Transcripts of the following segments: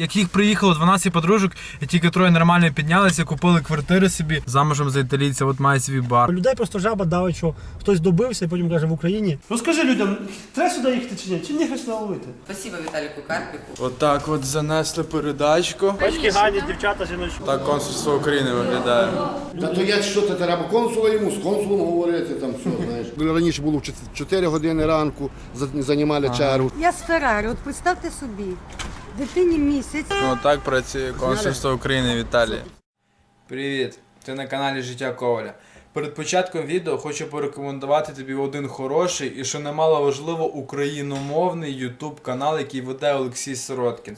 Яких приїхало 12 подружок, і тільки троє нормально піднялися, купили квартири собі замужем за італійця, от має свій бар. Людей просто жаба давить, що хтось добився і потім каже в Україні. Розкажи людям, треба сюди їхати чи ні? Чи не сюди ловити? Спасибо Віталіку Карпіку. Отак от занесли передачку. Бачки гарні, дівчата, жіночки. Так консульство України виглядає. Та то я що то треба консула йому, з консулом говорити, там все, знаєш. Раніше було в 4 години ранку, за- займали чергу. Я з Феррари, от представте собі, дитині місяць. Ну так працює консульство України в Італії. Привіт! Ти на каналі Життя Коваля. Перед початком відео хочу порекомендувати тобі один хороший і, що немало важливо, україномовний YouTube канал, який веде Олексій Сироткін.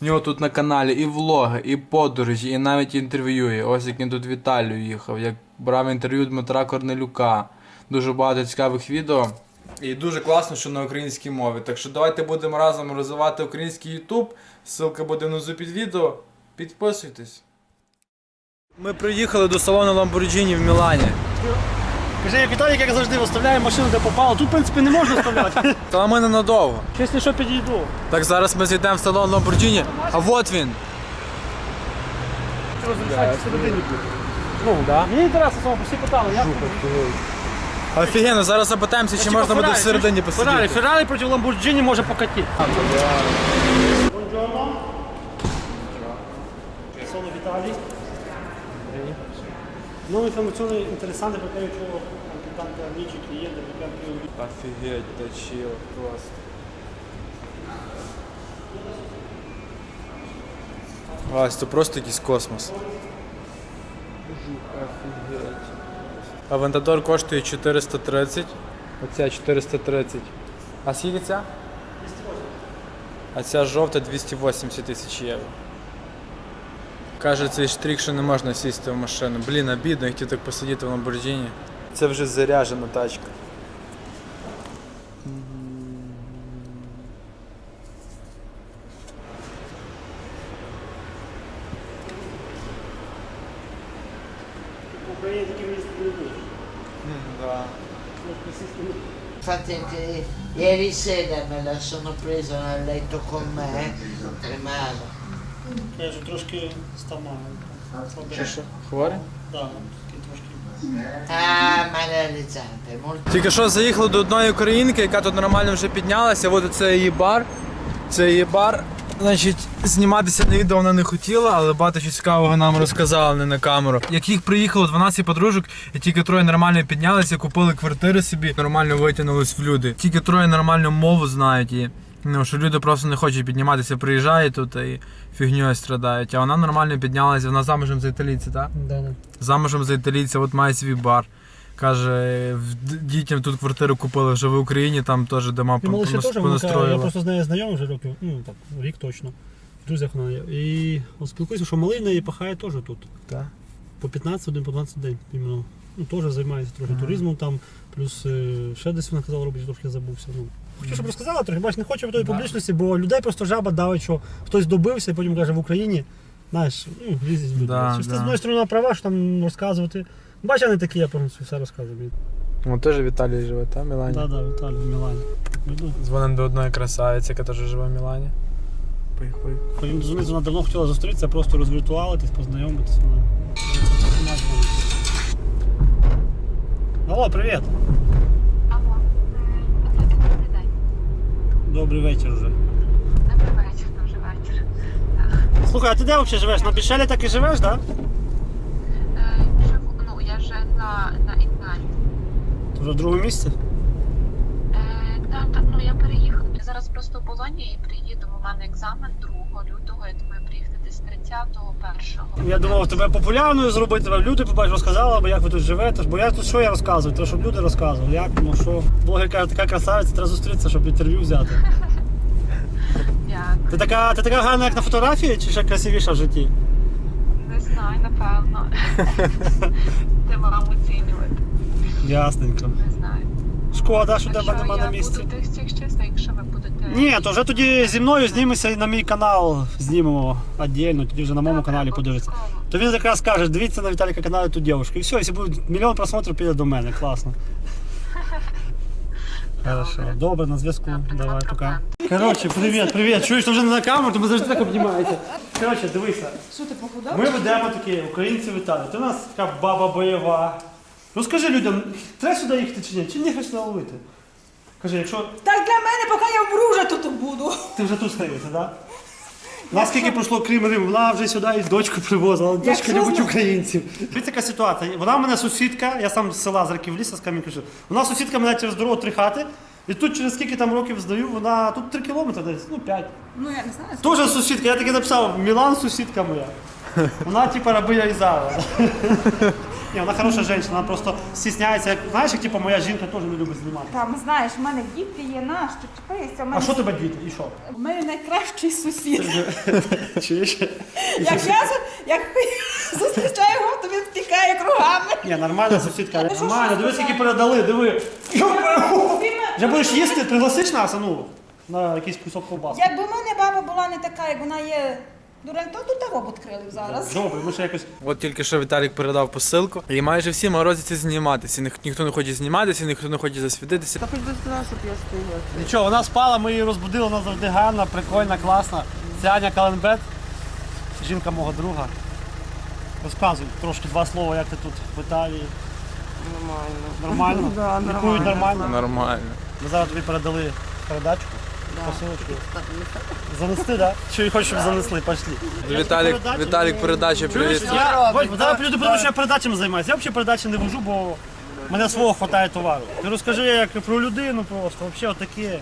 У нього тут на каналі і влоги, і подорожі, і навіть інтерв'ює. Ось як він тут в Італію їхав, як брав інтерв'ю Дмитра Корнелюка. Дуже багато цікавих відео. І дуже класно, що на українській мові. Так що давайте будемо разом розвивати український YouTube. Ссылка буде внизу під відео. Підписуйтесь. Ми приїхали до салону Lamborghini в Мілані. Кажи, як Віталік, як завжди, виставляє машину, де попало. Тут, в принципі, не можна вставляти. Та ми ненадовго. Якщо що, підійду. Так зараз ми зайдемо в салон Lamborghini. А от він. Що розрішати всередині. Ну, да. Мені інтересно, всі питали, як Офігенно, зараз запитаємося, чи можна буде всередині Феррарі, посидіти. Феррарі проти Ламборджині може покатити. Sono Vitaly. Non informazioni interessanti perché io ho anche tanti amici, clienti, perché anche Офігеть, та чіл, просто. Вась, це просто якийсь космос. Офігеть. Авентадор коштує 430. Оця 430. А скільки ця? 280. А ця жовта 280 тисяч євро. Каже цей штрик, що не можна сісти в машину. Блін, обідно, я хотів так посидіти в Ламборджині. Це вже заряджена тачка. Ieri sera me la sono presa nel letto con me, tremava. Я вже трошки стамаю. Що? Хворий? Так, трошки. Тільки що заїхали до одної українки, яка тут нормально вже піднялася. От це її бар. Це її бар. Значить, зніматися на відео вона не хотіла, але багато чого цікавого нам розказала не на камеру. Як їх приїхало 12 подружок, і тільки троє нормально піднялися, купили квартири собі, нормально витягнулись в люди. Тільки троє нормальну мову знають і. Ну, що люди просто не хочуть підніматися, приїжджають тут і фігньою страдають. А вона нормально піднялася, вона замужем за італійця, так? Да, да. замужем за італійця, от має свій бар. Каже, дітям тут квартиру купили вже в Україні, там теж дома І теж, вона я просто з нею знайомий вже років, ну так, рік точно. В друзях вона є. І от спілкуюся, що малий неї пахає теж тут. Так. По 15 один, по 20 день. Іменно. Ну, теж займається трохи туризмом там, плюс е, ще десь вона казала робить, трохи забувся. Ну. Хочу, щоб розказала трохи, бач, не хочу в тої публічності, бо людей просто жаба давить, що хтось добився і потім каже в Україні. Знаєш, ну, різні люди. Да, да. ти з одної сторони права, що там розказувати. Бач, я не такий, я просто все розказую. О, теж в Італії живе, так, в Мілані? Так, так, Віталій, в Мілані. Йду. Дзвонимо до одної красавиці, яка теж живе в Мілані. Поїх, поїх. Потім дозвонитися, вона давно хотіла зустрітися, просто розвіртуалитись, познайомитися. Вона. Алло, привіт. Алло, добрий день. Добрий вечір вже. Добрий вечір, дуже вечір. Слухай, а ти де взагалі живеш? На Бішелі так і живеш, так? Е, живу- Ну, я вже на, на Італії. В другому місці? Е, так, так, ну я переїхала. Я зараз просто в Болоні і приїду. У мене екзамен 2 лютого. Я думаю, приїхати десь 30-го, 1-го. Я думав, тебе популярною зробити, тебе люди побачиш, розказала, бо як ви тут живете. Бо я тут що я розказую? Треба, щоб люди розказували, як, ну що. Блогер каже, така красавиця, треба зустрітися, щоб інтерв'ю взяти. Дякую. Ти така, ти така гарна, як на фотографії, чи ще красивіша в житті? Не знаю, напевно. Мав оцінювати. Ясненько. Не знаю. Шкода, що тебе нема на місці. буду тих всіх чесно, якщо ви будете. Ні, то вже тоді зі мною знімемося і на мій канал знімемо віддільно, тоді вже на моєму каналі подивитися. обов'язково. То він якраз каже, дивіться на Віталіка каналі ту дівчинку. І все, якщо буде мільйон просмотрів, піде до мене. Класно. Хорошо. Добре, на зв'язку. Добре, Давай, пока. Коротше, привіт, привіт. Чуєш, вже не на камеру, то ми завжди так обнімаєте. Коротше, дивися. Що ти похудав? Ми ведемо такі українці в Італії. Ти у нас така баба бойова. Ну скажи людям, треба сюди їхати чи ні? Чи ні сюди ловити? Кажи, якщо Так для мене, поки я вмру, вже тут буду. ти вже тут стаєшся, так? Наскільки пройшло крім Риму, вона вже сюди і дочку привозила. Дочка Якщо любить зна- українців. Дивіться, така ситуація. Вона в мене сусідка, я сам з села з Раків ліса з Кам'янки. Вона сусідка мене через дорогу три хати. І тут через скільки там років здаю, вона тут три кілометри десь, ну п'ять. Ну я не знаю. Тоже сусідка, я таки написав, Мілан сусідка моя. Вона типа рабиня Ізава. Ні, вона хороша жінка, вона просто стісняється. Як, знаєш, як типа моя жінка теж не любить знімати. Там, знаєш, в мене діти є, наш, ти чіпаєшся, в А мене, що тебе діти? І що? в мене найкращий сусід. Чуєш? Як я з- як зустрічаю його, то він втікає кругами. Ні, нормальна сусідка, що нормально. Дивись, ти які передали, диви. Вже будеш їсти, пригласиш нас, а ну, на якийсь кусок ковбаски. Якби в мене баба була не така, як вона є, дурень, то тут того б відкрили зараз. Добре, ми ще якось. От тільки що Віталік передав посилку, і майже всі морозяться зніматися. Ніх- Ніхто не хоче зніматися, ніхто не хоче засвітитися. Нічого, вона спала, ми її розбудили, вона завжди гарна, прикольна, класна. Це Аня Каленбет, жінка мого друга. Розказуй трошки два слова, як ти тут в Італії. Нормально. Нормально? Лікують нормально. Нормально. Ми зараз тобі передали передачку. Занести, так? Чи хочеш, щоб занесли? Пошли. Віталік, Віталік, передача привіт. я, зараз люди подумають, що я передачами займаюся. Я взагалі передачі не вожу, бо мене свого хватає товару. Ти розкажи як про людину просто, взагалі отаке.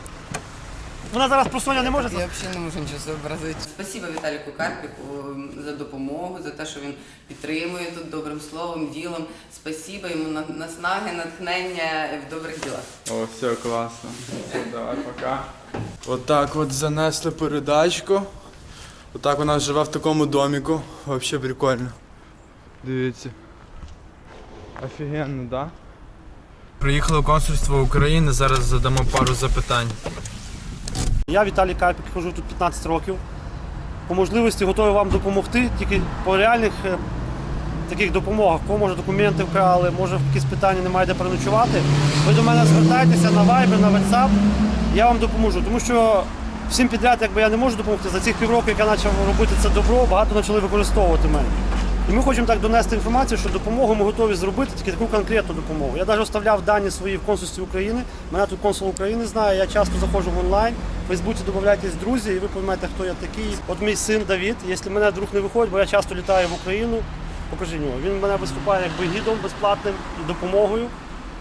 Вона зараз про Соня не може. Я взагалі не можу нічого зобразити. Спасибо Віталіку Карпіку за допомогу, за те, що він підтримує тут добрим словом, ділом. Спасибо йому на наснаги, натхнення в добрих ділах. О, все класно. Все, давай, пока. Отак от занесли передачку. Отак вона живе в такому доміку. Вообще прикольно. Дивіться. Офігенно, да? Приїхали в консульство України, зараз задамо пару запитань. Я Віталій Карпік, хожу тут 15 років. По можливості готовий вам допомогти, тільки по реальних е, таких допомогах. Кого може документи вкрали, може якісь питання немає де переночувати. Ви до мене звертайтеся на Viber, на WhatsApp, я вам допоможу. Тому що всім підряд, якби я не можу допомогти, за цих півроку, як я почав робити це добро, багато почали використовувати мене. І ми хочемо так донести інформацію, що допомогу ми готові зробити, тільки таку конкретну допомогу. Я навіть оставляв дані свої в консульстві України. Мене тут консул України знає. Я часто заходжу в онлайн. В Фейсбуці додавайтесь друзі, і ви поймете, хто я такий. От мій син Давід, якщо мене друг не виходить, бо я часто літаю в Україну. Покажи нього. Він мене виступає якби гідом безплатним допомогою.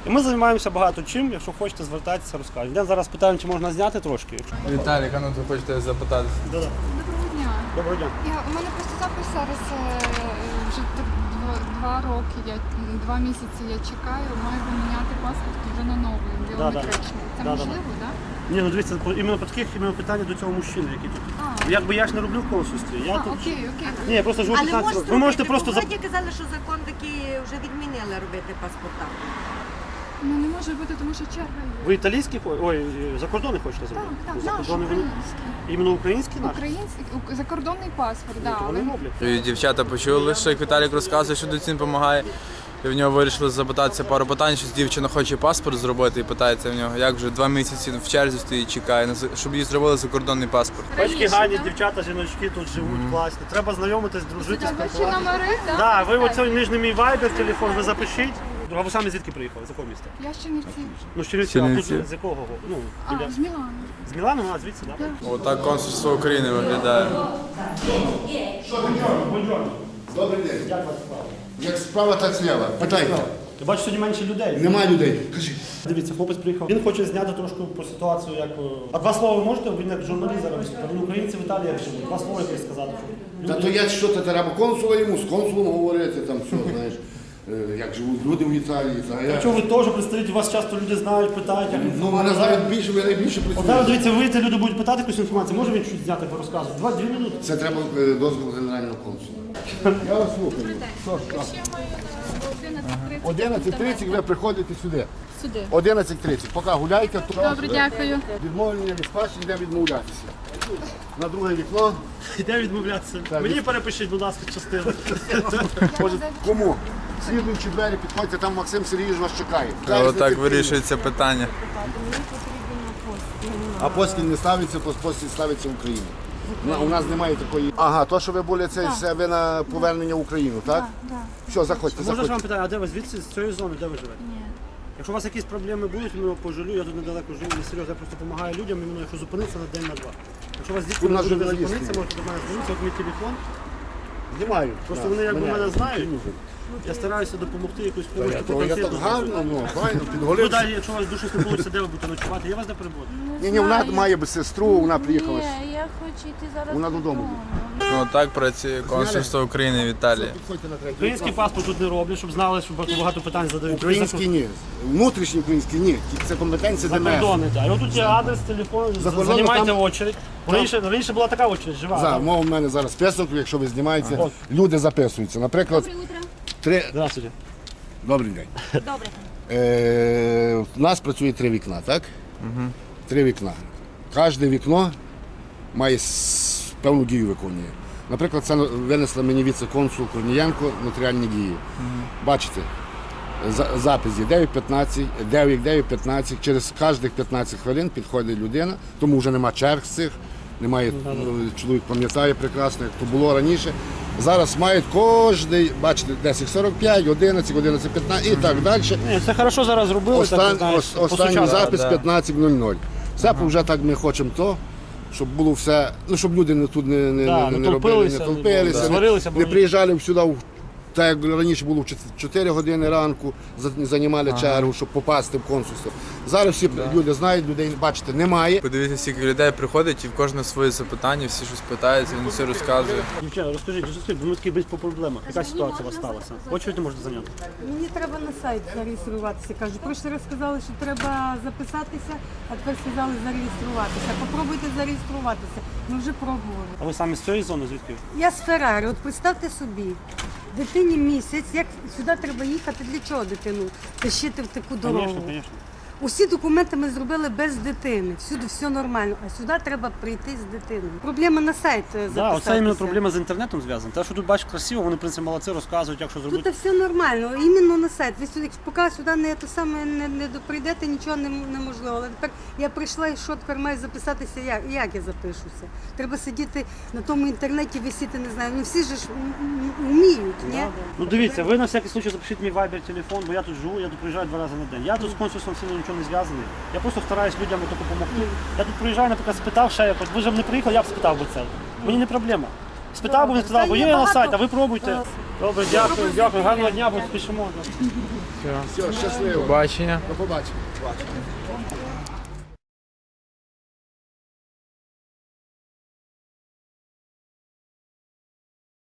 І ми займаємося багато чим. Якщо хочете, звертайтеся, розкажемо. Йдемо зараз питаємо, чи можна зняти трошки. Віталік, а ну ти хочете запитати? Да-да. Доброго дня. Доброго дня. Я, у мене просто запис зараз е, вже так два, два роки, я, два місяці я чекаю, маю поміняти паспорт вже на новий, біометричний. Це Да-да. можливо, так? Ні, ну дивіться, по- іменно по таких іменно питання до цього мужчини, який тут. А. Якби я ж не роблю в консульстві. Я А, тут. окей, окей. Ні, я просто живу Але 15 можеш років. Ви можете зробити, просто бо за казали, що закон такий вже відмінили робити паспорта. Ну не може бути, тому що черга є. ви італійський хо- ой, закордонний хочете Так, зробити? так, наш Закордонний ви- український. Іменно український наш? Український, ук- закордонний паспорт, Ну, так. то вони але роблять. І дівчата почули, що як Віталік розказує, що доцін допомагає. І в нього вирішили запитатися пару питань, що дівчина хоче паспорт зробити і питається в нього, як вже два місяці в черзі стоїть, чекає, на за- щоб їй зробили закордонний паспорт. Бачки да? дівчата, жіночки тут живуть класні. Треба знайомитись, дружити, спілкуватися. номери, так? Так, ви оцей нижній мій вайбер, телефон, ви запишіть. А ви самі звідки приїхали? З якого міста? Я ще не в. Ну, з Чернівців, а тут з якого? Ну, А, з Мілану. З Мілану, а звідси, так? Отак консульство України виглядає. Добрий день. Як справа, так злява. Питайте. Ти бачиш, сьогодні менше людей. Немає людей. Кажи. Дивіться, хлопець приїхав. Він хоче зняти трошки про ситуацію, як. е, А два слова ви можете? Він як журналіст зараз виступає. Він українці в Італії як живуть. Два слова якось сказати. Та то я що то треба консула йому, з консулом говорити, там все, знаєш, як живуть люди в Італії. Та я... Якщо ви теж представите, вас часто люди знають, питають, як Ну, мене знають більше, ви найбільше От зараз працюєте. дивіться, вийти, люди будуть питати якусь інформацію. Може він щось зняти, порозказувати? Два, дві минути. Це треба е, дозвіл генерального консула. Я вас слухаю. Що, що? 11.30 ви приходите сюди. Сюди. 11.30. Поки гуляйте, то Добре, дякую. відмовлення від спадщини, де відмовлятися. На друге вікно. Йде відмовлятися. Мені перепишіть, будь ласка, частину. Може, кому? Слідуючі двері, підходьте, там Максим Сергійович вас чекає. Отак вирішується питання. А постіль не ставиться, то постіль ставиться в Україні. На- У нас немає такої. Ага, то, що ви були, це, це ви на повернення в Україну, так? Все, заходьте, Можна ж вам питання, а де ви звідси з цієї зони, де ви живете? Ні. Якщо у вас якісь проблеми будуть, я пожалю, я тут недалеко живу, не серйозно, я просто допомагаю людям, іменно якщо зупинитися на день на два. Якщо у вас дітки У не нас буде зупинитися, можете до мене звернутися, от мій телефон. Знімаю. Просто вони якби мене знають. Я стараюся допомогти якусь Я, я так гарно, ну, файно, Ну далі, якщо у вас дуже не вийде, де ви будете ночувати, я вас не прибуду. Ні, ні, вона має би сестру, вона приїхала. Ні, я хочу йти зараз Вона додому. Ну так працює консульство України в Італії. Підходьте на третій. Український паспорт тут не роблять, щоб знали, що багато питань задають. Український ні. Внутрішній український ні. Це компетенція ДМС. кордони, так. І отут є адрес, телефон, За кордоном займайте там- очередь. Раніше, раніше була така очередь, жива. За, так? мов у мене зараз список, якщо ви знімаєте, люди записуються. Наприклад, три. Здравствуйте. Добрий день. Добрий. Е, у нас працює три вікна, так? Три вікна. Кожне вікно має певну дію виконує. Наприклад, це винесла мені віце-консул Корнієнко нотаріальні дії. Бачите, за- запис є 9.15, 9.9.15, через кожних 15 хвилин підходить людина, тому вже нема черг з цих, немає, ну, чоловік пам'ятає прекрасно, як то було раніше. Зараз мають кожний, бачите, 10.45, 11, 11.15 і так далі. Ні, це хорошо зараз зробили, Остан, знаєш, ос- останній по-сучасному. запис да. 15.00. Це вже так ми хочемо то, щоб було все, ну щоб люди не тут не, не, Да, не, не не робили, толпилися, не толпилися, не, сварилися, бо не приїжджали сюди, в- так як раніше було в 4 години ранку, за- займали чергу, щоб попасти в консульство. Зараз всі люди знають, людей, бачите, немає. Подивіться, скільки людей приходить і в кожне своє запитання, всі щось питаються, він все розказує. Дівчата, розкажіть, розкажіть, бо ми такі без по проблемах. Яка ситуація у вас сталася? Очередь не можете зайняти. Мені треба на сайт зареєструватися. Кажуть, прошлий раз сказали, що треба записатися, а тепер сказали зареєструватися. Попробуйте зареєструватися. Ми вже пробували. А ви самі з цієї зони звідки? Я з Феррари, от представте собі, дитині місяць, як сюди треба їхати, для чого дитину тащити в таку дорогу? Звісно, звісно. Усі документи ми зробили без дитини. Всюди все нормально, а сюди треба прийти з дитиною. Проблема на сайт е, Да, записатися. оце іменно проблема з інтернетом зв'язана. Те, що тут бачиш красиво, вони в принципі молодці, розказують, як що зробити. Тут все нормально, іменно на сайт. Ви сюди, поки сюди не то саме не, не прийдете, нічого не, неможливо. Але тепер я прийшла і що тепер маю записатися, як, як я запишуся. Треба сидіти на тому інтернеті, висіти, не знаю. Ну всі ж вміють, ні? Ну дивіться, ви на всякий случай запишіть мій вайбер телефон, бо я тут живу, я тут приїжджаю два рази на день. Я тут з консульством сильно нічого не зв'язаний. Я просто стараюсь людям ото допомогти. Я тут приїжджаю, наприклад, спитав ще якось, ви ж не приїхали, я б спитав би це. Мені не проблема. Спитав би, сказав, бо є на сайт, а ви пробуйте. Добре, дякую, дякую, гарного дня, бо спішимо. Все, щасливо. Побачення. До побачення.